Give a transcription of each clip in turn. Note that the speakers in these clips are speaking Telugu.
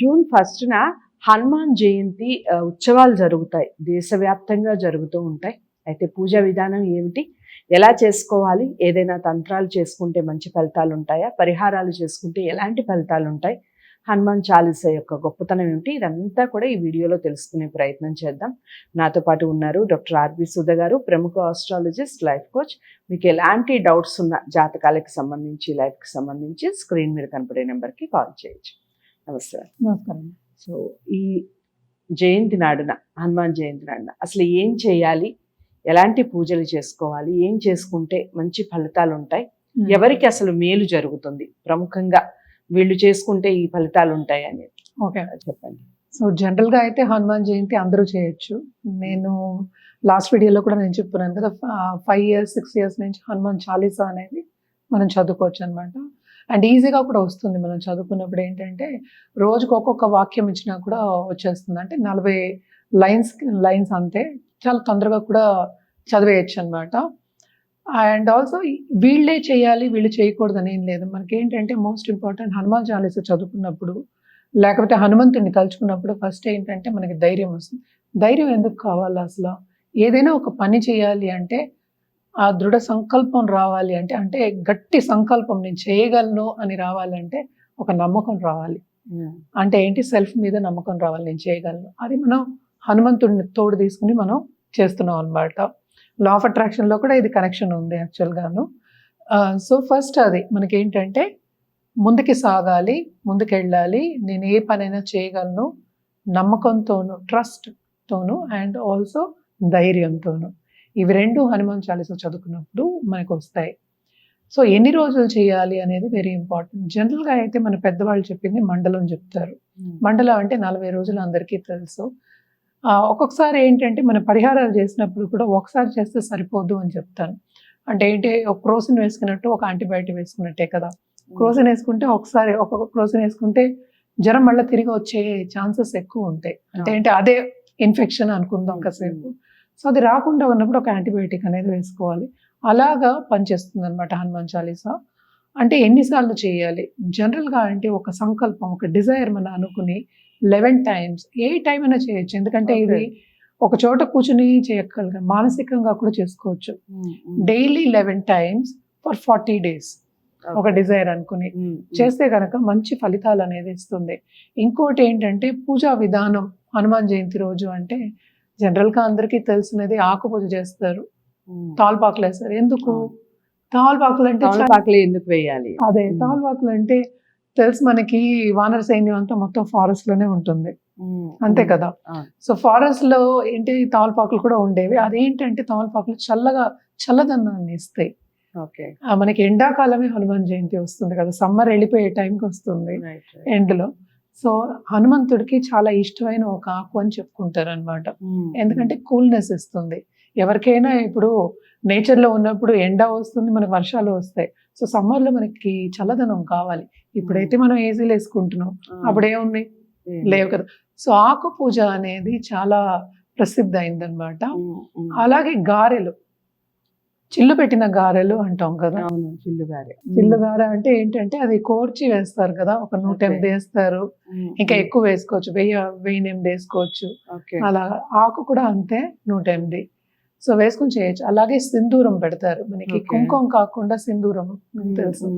జూన్ ఫస్ట్న హనుమాన్ జయంతి ఉత్సవాలు జరుగుతాయి. దేశవ్యాప్తంగా జరుగుతూ ఉంటాయి. అయితే పూజా విధానం ఏమిటి? ఎలా చేసుకోవాలి? ఏదైనా తంత్రాలు చేసుకుంటే మంచి ఫలితాలు ఉంటాయా? పరిహారాలు చేసుకుంటే ఎలాంటి ఫలితాలు ఉంటాయి? హనుమాన్ చాలీస యొక్క గొప్పతనం ఏమిటి? ఇదంతా కూడా ఈ వీడియోలో తెలుసుకునే ప్రయత్నం చేద్దాం. నాతో పాటు ఉన్నారు డాక్టర్ ఆర్బి సుధ గారు ప్రముఖ ఆస్ట్రాలజిస్ట్ లైఫ్ కోచ్. మీకు ఎలాంటి డౌట్స్ ఉన్న జాతకాలకు సంబంధించి లైఫ్కి సంబంధించి స్క్రీన్ మీద కనపడే నెంబర్కి కాల్ చేయొచ్చు. నమస్తే. నమస్కారం. సో ఈ జయంతి నాడున హనుమాన్ జయంతి నాడున అసలు ఏం చేయాలి? ఎలాంటి పూజలు చేసుకోవాలి? ఏం చేసుకుంటే మంచి ఫలితాలు ఉంటాయి? ఎవరికి అసలు మేలు జరుగుతుంది? ప్రముఖంగా వీళ్ళు చేసుకుంటే ఈ ఫలితాలు ఉంటాయి అనేది ఓకే. చెప్పండి. సో జనరల్గా అయితే హనుమాన్ జయంతి అందరూ చేయొచ్చు. నేను లాస్ట్ వీడియోలో కూడా నేను చెప్తున్నాను కదా ఫైవ్ ఇయర్స్ సిక్స్ ఇయర్స్ నుంచి హనుమాన్ చాలీసా అనేది మనం చదువుకోవచ్చు అనమాట అండ్ ఈజీగా కూడా వస్తుంది మనం చదువుకున్నప్పుడు ఏంటంటే రోజుకు ఒక్కొక్క వాక్యం ఇచ్చినా కూడా వచ్చేస్తుంది. అంటే నలభై లైన్స్ లైన్స్ అంతే. చాలా తొందరగా కూడా చదివేయచ్చు అనమాట అండ్ ఆల్సో వీళ్ళే చేయాలి వీళ్ళు చేయకూడదు అనేం ఏం లేదు. మనకి ఏంటంటే మోస్ట్ ఇంపార్టెంట్ హనుమాన్ చాలీస చదువుకున్నప్పుడు లేకపోతే హనుమంతుడిని తలుచుకున్నప్పుడు ఫస్ట్ ఏంటంటే మనకి ధైర్యం వస్తుంది. ధైర్యం ఎందుకు కావాలి అసలు? ఏదైనా ఒక పని చేయాలి అంటే ఆ దృఢ సంకల్పం రావాలి అంటే అంటే గట్టి సంకల్పం నేను చేయగలను అని రావాలంటే ఒక నమ్మకం రావాలి. అంటే ఏంటి? సెల్ఫ్ మీద నమ్మకం రావాలి. నేను చేయగలను. అది మనం హనుమంతుడిని తోడు తీసుకుని మనం చేస్తున్నాం అనమాట లా ఆఫ్ అట్రాక్షన్లో కూడా ఇది కనెక్షన్ ఉంది యాక్చువల్గాను సో ఫస్ట్ అది మనకి ఏంటంటే ముందుకి సాగాలి ముందుకెళ్ళాలి నేను ఏ పనైనా చేయగలను నమ్మకంతోను ట్రస్ట్తోను అండ్ ఆల్సో ధైర్యంతోను. ఇవి రెండు హనుమాన్ చాలీసా చదువుకున్నప్పుడు మనకు వస్తాయి సో ఎన్ని రోజులు చేయాలి అనేది వెరీ ఇంపార్టెంట్ జనరల్గా అయితే మన పెద్దవాళ్ళు చెప్పింది మండలం చెప్తారు. మండలం అంటే నలభై రోజులు అందరికీ తెలుసు. ఆ, ఒక్కొక్కసారి ఏంటంటే మన పరిహారాలు చేసినప్పుడు కూడా ఒకసారి చేస్తే సరిపోదు అని చెప్తాను. అంటే ఏంటి ఒక క్రోసిన్ వేసుకున్నట్టు ఒక యాంటీబయాటిక్ వేసుకున్నట్టే కదా. క్రోసిన్ వేసుకుంటే ఒకసారి ఒక్కొక్క క్రోసిన్ వేసుకుంటే జ్వరం మళ్ళీ తిరిగి వచ్చే ఛాన్సెస్ ఎక్కువ ఉంటాయి. అంటే ఏంటి అదే ఇన్ఫెక్షన్ అనుకుందాం కాసేపు. సో అది రాకుండా ఉన్నప్పుడు ఒక యాంటీబయాటిక్ అనేది వేసుకోవాలి. అలాగా పనిచేస్తుంది అనమాట హనుమాన్ చాలీసా. అంటే ఎన్నిసార్లు చేయాలి? జనరల్గా అంటే ఒక సంకల్పం ఒక డిజైర్ మనం అనుకుని లెవెన్ టైమ్స్ ఏ టైం అయినా చేయొచ్చు. ఎందుకంటే ఇది. ఒక చోట కూర్చుని చేయగలిగాం మానసికంగా కూడా చేసుకోవచ్చు. Daily eleven times for forty days ఒక డిజైర్ అనుకుని. చేస్తే కనుక మంచి ఫలితాలు అనేది ఇస్తుంది. ఇంకోటి ఏంటంటే పూజా విధానం హనుమాన్ జయంతి రోజు అంటే జనరల్గా అందరికీ తెలిసినది ఆకు పూజ చేస్తారు తాల్పాకులు వేస్తారు. ఎందుకు? తాల్పాకులు అంటే తమలపాకులు ఎందుకు వేయాలి? అదే. తాల్పాకులు అంటే తెలుసు మనకి వానర సైన్యం అంతా మొత్తం ఫారెస్ట్లోనే ఉంటుంది. అంతే కదా. సో ఫారెస్ట్లో ఏంటి? తాల్పాకులు కూడా ఉండేవి. అదేంటంటే తాల్పాకులు చల్లగా చల్లదనాన్ని ఇస్తాయి. మనకి ఎండాకాలమే హనుమాన్ జయంతి వస్తుంది కదా? సమ్మర్ వెళ్ళిపోయే టైంకి వస్తుంది. ఎండ్లో. సో హనుమంతుడికి చాలా ఇష్టమైన ఒక ఆకు అని చెప్పుకుంటారు అనమాట ఎందుకంటే కూల్నెస్ ఇస్తుంది. ఎవరికైనా ఇప్పుడు నేచర్లో ఉన్నప్పుడు ఎండ వస్తుంది మనకు వర్షాలు వస్తాయి. సో సమ్మర్లో మనకి చల్లదనం కావాలి. ఇప్పుడైతే మనం ఏసీలు వేసుకుంటున్నాం. అప్పుడు ఏమున్నాయి లేవు కదా. సో ఆకు పూజ అనేది చాలా ప్రసిద్ధి అయిందనమాట అలాగే గారెలు. చిల్లు పెట్టిన గారెలు అంటాం కదా. అవును చిల్లుగారే చిల్లు గారె అంటే ఏంటంటే అది కోర్చి వేస్తారు కదా ఒక నూట. ఎనిమిది వేస్తారు. ఇంకా ఎక్కువ వేసుకోవచ్చు వెయ్యి వెయ్యి ఎనిమిది వేసుకోవచ్చు. అలా ఆకు కూడా అంతే నూట ఎనిమిది. సో వేసుకుని చేయొచ్చు. అలాగే సింధూరం పెడతారు. మనకి. కుంకుమ కాకుండా సింధూరం తెలుసు.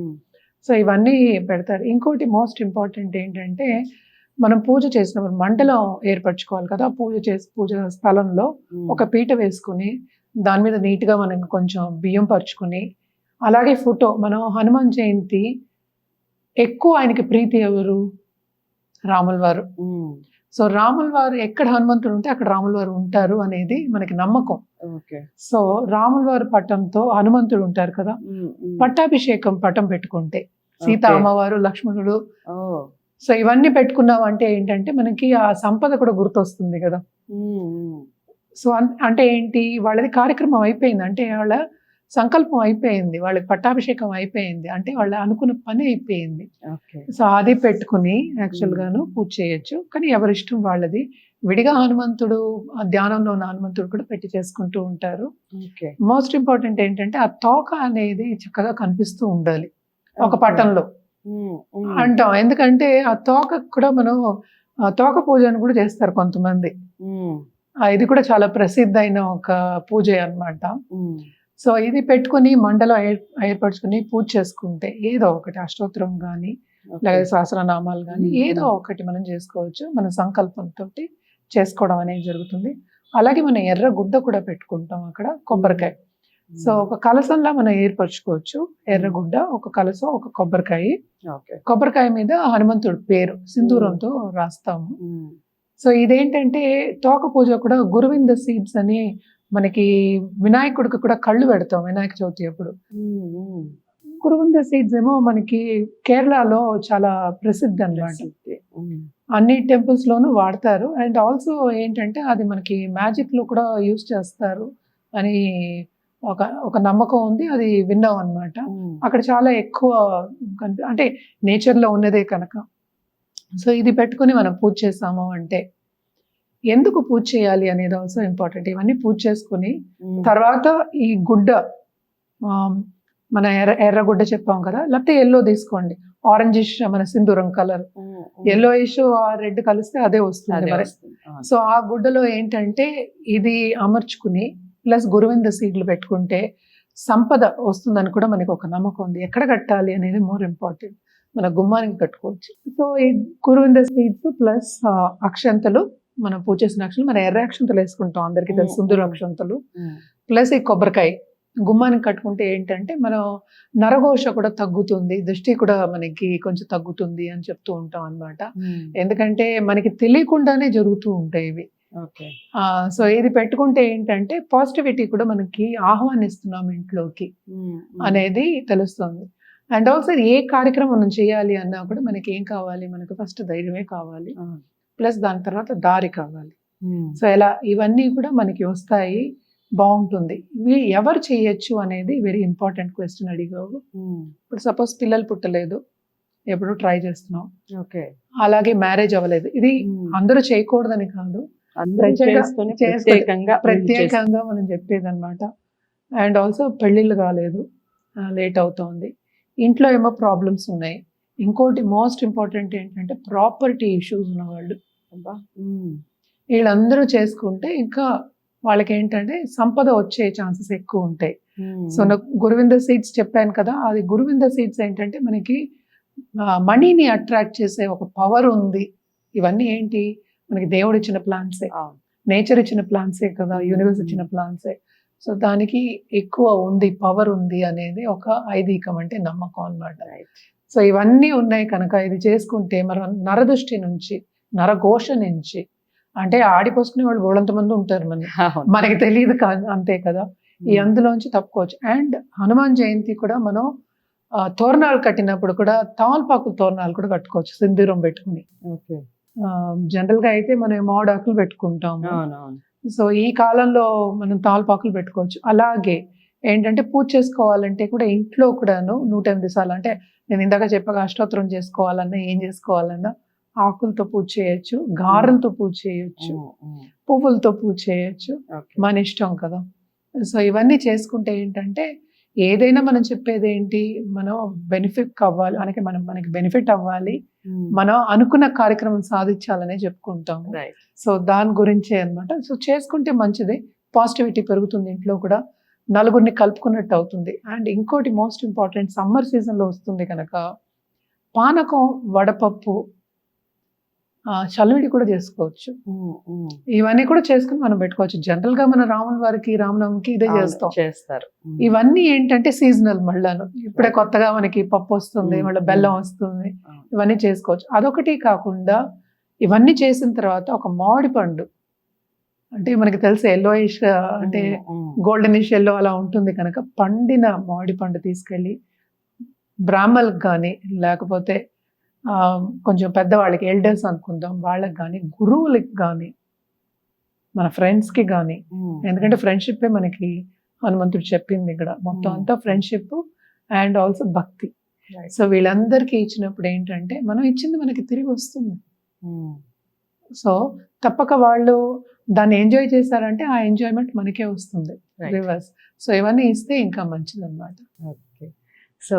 సో ఇవన్నీ పెడతారు. ఇంకోటి మోస్ట్ ఇంపార్టెంట్ ఏంటంటే మనం పూజ చేసినప్పుడు మంటలో ఏర్పరచుకోవాలి కదా పూజ చేసి పూజ స్థలంలో ఒక పీట వేసుకుని దాని మీద నీట్గా మనం కొంచెం బియ్యం పరుచుకుని అలాగే ఫోటో మనం హనుమాన్ జయంతి ఎక్కువ ఆయనకి ప్రీతి ఎవరు? రాముల వారు. సో రాముల వారు ఎక్కడ హనుమంతుడు ఉంటే అక్కడ రాముల వారు ఉంటారు అనేది మనకి నమ్మకం. ఓకే. సో రాముల వారి పటంతో హనుమంతుడు ఉంటారు కదా? పట్టాభిషేకం పటం పెట్టుకుంటే. సీత. అమ్మవారు లక్ష్మణుడు. సో ఇవన్నీ పెట్టుకున్నాం అంటే ఏంటంటే మనకి ఆ సంపద కూడా గుర్తొస్తుంది కదా? సో అంటే ఏంటి? వాళ్ళది కార్యక్రమం అయిపోయింది. అంటే వాళ్ళ సంకల్పం అయిపోయింది. వాళ్ళకి పట్టాభిషేకం అయిపోయింది. అంటే వాళ్ళ అనుకున్న పని అయిపోయింది. సో అది పెట్టుకుని యాక్చువల్ గాను పూజ చేయొచ్చు. కానీ ఎవరిష్టం వాళ్ళది. విడిగా హనుమంతుడు ధ్యానంలో ఉన్న హనుమంతుడు కూడా పెట్టి చేసుకుంటూ ఉంటారు. మోస్ట్ ఇంపార్టెంట్ ఏంటంటే ఆ తోక అనేది చక్కగా కనిపిస్తూ ఉండాలి. ఒక పటంలో. అంటాం. ఎందుకంటే ఆ తోక కూడా మనం తోక పూజ అని కూడా చేస్తారు కొంతమంది. ఇది కూడా చాలా ప్రసిద్ధమైన ఒక పూజ అన్నమాట. ఉమ్. సో ఇది పెట్టుకుని మండలం ఏర్- ఏర్పరచుకుని పూజ చేసుకుంటే ఏదో ఒకటి అష్టోత్తరం కానీ. లేదా సహస్రనామాలు కానీ. ఏదో ఒకటి మనం చేసుకోవచ్చు. మన సంకల్పంతో చేసుకోవడం అనేది జరుగుతుంది. అలాగే మనం ఎర్ర గుడ్డ కూడా పెట్టుకుంటాం అక్కడ కొబ్బరికాయ. సో ఒక కలసంలా మనం ఏర్పరచుకోవచ్చు. ఎర్రగుడ్డ ఒక కలసం ఒక కొబ్బరికాయ. కొబ్బరికాయ మీద హనుమంతుడి పేరు సింధూరంతో రాస్తాము. సో ఇదేంటంటే తోక పూజ కూడా గురువింద సీడ్స్ అని మనకి వినాయకుడికి కూడా కళ్ళు పెడతాం వినాయక చవితి అప్పుడు. గురువింద సీడ్స్ ఏమో మనకి కేరళలో చాలా ప్రసిద్ధి. ఉమ్, అన్ని టెంపుల్స్ లోనూ వాడతారు. అండ్ ఆల్సో ఏంటంటే అది మనకి మ్యాజిక్లో కూడా యూస్ చేస్తారు అని ఒక ఒక నమ్మకం ఉంది. అది విన్నాం అన్నమాట. ఉమ్. అక్కడ చాలా ఎక్కువ అంటే నేచర్లో ఉన్నదే కనుక. సో ఇది పెట్టుకొని మనం పూజ చేసాము అంటే ఎందుకు పూజ చేయాలి అనేది ఆల్సో ఇంపార్టెంట్ ఇవన్నీ పూజ చేసుకుని. తర్వాత ఈ గుడ్డ మన ఎర్ర ఎర్రగుడ్డ చెప్పాం కదా లేకపోతే ఎల్లో తీసుకోండి. ఆరెంజిష్ మన సింధూరం కలర్. ఎల్లో ఇష్ రెడ్ కలిస్తే అదే వస్తుంది. సో ఆ గుడ్డలో ఏంటంటే ఇది అమర్చుకుని ప్లస్ గురువింద సీడ్లు పెట్టుకుంటే సంపద వస్తుందని కూడా మనకి ఒక నమ్మకం ఉంది. ఎక్కడ కట్టాలి అనేది మోర్ ఇంపార్టెంట్ మన గుమ్మానికి కట్టుకోవచ్చు. సో ఈ గురువింద సీడ్స్ ప్లస్ అక్షంతలు మనం పూజ చేసిన అక్షంతలు మన ఎర్ర అక్షంతలు వేసుకుంటాం అందరికీ తెలుసు సుందర. అక్షంతలు. ప్లస్ ఈ కొబ్బరికాయ గుమ్మానికి కట్టుకుంటే ఏంటంటే మనం నరఘోష కూడా తగ్గుతుంది దృష్టి కూడా మనకి కొంచెం తగ్గుతుంది అని చెప్తూ ఉంటాం అన్నమాట. ఉమ్. ఎందుకంటే మనకి తెలియకుండానే జరుగుతూ ఉంటాయి ఇవి. ఓకే. సో ఇది పెట్టుకుంటే ఏంటంటే పాజిటివిటీ కూడా మనకి ఆహ్వానిస్తున్నాం ఇంట్లోకి. అనేది తెలుస్తుంది. అండ్ ఆల్సో ఏ కార్యక్రమం మనం చేయాలి అన్నా కూడా మనకి ఏం కావాలి? మనకు ఫస్ట్ ధైర్యమే కావాలి. ప్లస్ దాని తర్వాత దారి కావాలి. ఉమ్, సో ఇలా ఇవన్నీ కూడా మనకి వస్తాయి. బాగుంటుంది. ఇవి ఎవరు చేయొచ్చు అనేది వెరీ ఇంపార్టెంట్ క్వశ్చన్ అడిగావు. ఉమ్. ఇప్పుడు సపోజ్ పిల్లలు పుట్టలేదు. ఎప్పుడు ట్రై చేస్తున్నాం. ఓకే. అలాగే మ్యారేజ్ అవ్వలేదు. ఇది ఉమ్. అందరూ చేయకూడదని కాదు. ప్రత్యేకంగా మనం చెప్పేది అనమాట అండ్ ఆల్సో పెళ్ళిళ్ళు కాలేదు. లేట్ అవుతోంది. ఇంట్లో ఏమో ప్రాబ్లమ్స్ ఉన్నాయి. ఇంకోటి మోస్ట్ ఇంపార్టెంట్ ఏంటంటే ప్రాపర్టీ ఇష్యూస్ ఉన్నవాళ్ళు. వీళ్ళందరూ చేసుకుంటే ఇంకా వాళ్ళకి ఏంటంటే సంపద వచ్చే ఛాన్సెస్ ఎక్కువ ఉంటాయి. సో నాకు గురువింద సీడ్స్ చెప్పాను కదా అది గురువింద సీడ్స్ ఏంటంటే మనకి మనీని అట్రాక్ట్ చేసే ఒక పవర్ ఉంది. ఇవన్నీ ఏంటి? మనకి దేవుడు ఇచ్చిన అవును. నేచర్ ఇచ్చిన ప్లాంట్సే కదా యూనివర్స్ ఇచ్చిన ప్లాంట్సే సో దానికి ఎక్కువ ఉంది పవర్ ఉంది అనేది ఒక ఐదీకం అంటే నమ్మకం అన్నమాట. Right. సో ఇవన్నీ ఉన్నాయి కనుక ఇది చేసుకుంటే మనం నరదృష్టి నుంచి నరఘోష నుంచి అంటే ఆడిపోసుకునే వాళ్ళు బోళంత మంది ఉంటారు మన. మనకి తెలియదు అంతే కదా. ఈ అందులోంచి తప్పుకోవచ్చు. అండ్ హనుమాన్ జయంతి కూడా మనం తోరణాలు కట్టినప్పుడు కూడా తామలపాకు తోరణాలు కూడా కట్టుకోవచ్చు సింధూరం పెట్టుకుని. ఓకే. జనరల్గా అయితే మనం మామిడాకులు పెట్టుకుంటాము. అవునవును. సో ఈ కాలంలో మనం తామలపాకులు పెట్టుకోవచ్చు అలాగే ఏంటంటే పూజ చేసుకోవాలంటే కూడా ఇంట్లో కూడాను నూట ఎనిమిది సార్లు అంటే నేను ఇందాక చెప్పగా అష్టోత్తరం చేసుకోవాలన్నా ఏం చేసుకోవాలన్నా ఆకులతో పూజ చేయొచ్చు గారెలతో పూజ చేయొచ్చు. పువ్వులతో పూజ చేయొచ్చు. మన ఇష్టం కదా సో ఇవన్నీ చేసుకుంటే ఏంటంటే ఏదైనా మనం చెప్పేది ఏంటి? మనం బెనిఫిట్ అవ్వాలి మనకి మనం మనకి బెనిఫిట్ అవ్వాలి. ఉమ్. మనం అనుకున్న కార్యక్రమం సాధించాలనే Right. సో దాని గురించే అన్నమాట. సో చేసుకుంటే మంచిదే. పాజిటివిటీ పెరుగుతుంది ఇంట్లో కూడా. నలుగురిని కలుపుకున్నట్టు అవుతుంది. అండ్ ఇంకోటి మోస్ట్ ఇంపార్టెంట్ సమ్మర్ సీజన్లో వస్తుంది కనుక పానకం వడపప్పు చల్లవిడి కూడా చేసుకోవచ్చు. ఇవన్నీ కూడా చేసుకుని మనం పెట్టుకోవచ్చు జనరల్గా మన రాముల వారికి రామనవమికి ఇదే చేస్తాం చేస్తారు. ఇవన్నీ ఏంటంటే సీజనల్ మళ్ళాను ఇప్పుడే కొత్తగా మనకి పప్పు వస్తుంది. మళ్ళీ బెల్లం వస్తుంది. ఇవన్నీ చేసుకోవచ్చు అదొకటి కాకుండా ఇవన్నీ చేసిన తర్వాత ఒక మామిడి పండు అంటే మనకి తెలిసి ఎల్లోయిష్ అంటే ఉమ్, ఉమ్. గోల్డెనిష్ ఎల్లో అలా ఉంటుంది కనుక పండిన మామిడి పండు తీసుకెళ్ళి బ్రాహ్మణులకు కానీ లేకపోతే కొంచెం పెద్దవాళ్ళకి ఎల్డర్స్ అనుకుందాం వాళ్ళకి కానీ గురువులకి కానీ మన ఫ్రెండ్స్కి కానీ. ఎందుకంటే ఫ్రెండ్షిప్ మనకి హనుమంతుడు చెప్పింది ఇక్కడ మొత్తం. అంతా friendship and also bhakti. So వీళ్ళందరికీ ఇచ్చినప్పుడు ఏంటంటే మనం ఇచ్చింది మనకి తిరిగి వస్తుంది. సో తప్పక వాళ్ళు దాన్ని ఎంజాయ్ చేశారంటే ఆ ఎంజాయ్మెంట్ మనకే వస్తుంది. రివర్స్ సో ఇవన్నీ ఇస్తే ఇంకా మంచిది అనమాట సో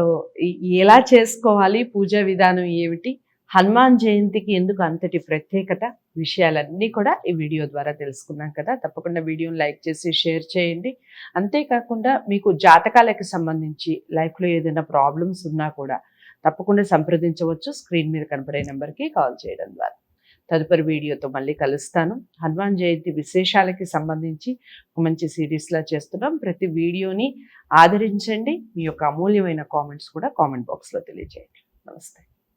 ఎలా చేసుకోవాలి పూజా విధానం ఏమిటి? హనుమాన్ జయంతికి ఎందుకు అంతటి ప్రత్యేకత? విషయాలన్నీ కూడా ఈ వీడియో ద్వారా తెలుసుకున్నాం కదా. తప్పకుండా వీడియోని లైక్ చేసి షేర్ చేయండి. అంతేకాకుండా మీకు జాతకాలకు సంబంధించి లైఫ్లో ఏదైనా ప్రాబ్లమ్స్ ఉన్నా కూడా తప్పకుండా సంప్రదించవచ్చు. స్క్రీన్ మీద కనపడే నెంబర్కి కాల్ చేయడం ద్వారా. తదుపరి వీడియోతో మళ్ళీ కలుస్తాను. హనుమాన్ జయంతి విశేషాలకి సంబంధించి ఒక మంచి సిరీస్లా చేస్తున్నాం. ప్రతి వీడియోని ఆదరించండి. మీ యొక్క అమూల్యమైన కామెంట్స్ కూడా కామెంట్ బాక్స్లో తెలియజేయండి. నమస్తే.